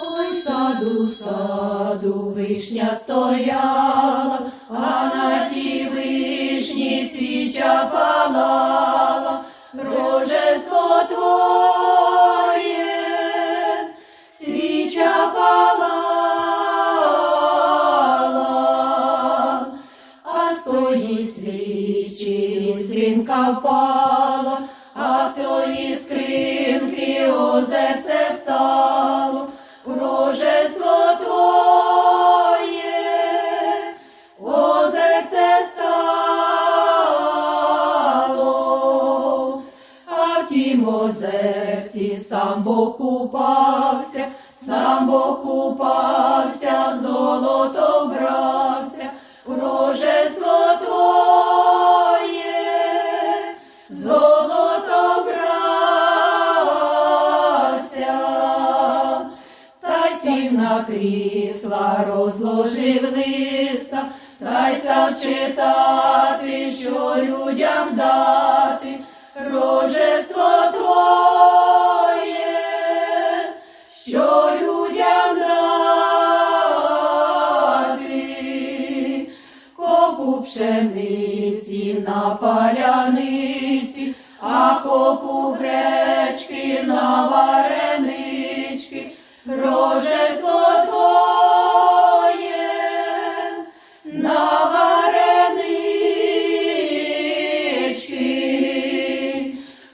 Ой, саду, саду, вишня стояла, а на тій вишні свіча палала, рожество твоє, свіча палала, а з тої свічі скринка впала, сам Бог купався, сам Бог купався, золото брався, Рожество твоє, золото брався, та сів на крісла, розложив листа, та й став читати, що людям дати, пшениці на паляниці, а копу гречки на варенички, рожество твоє на варенички,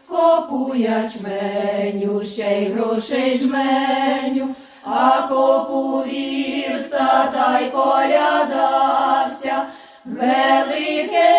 копу ячменю, ще й грошей жменю, а копу вірса та й колядався, велике.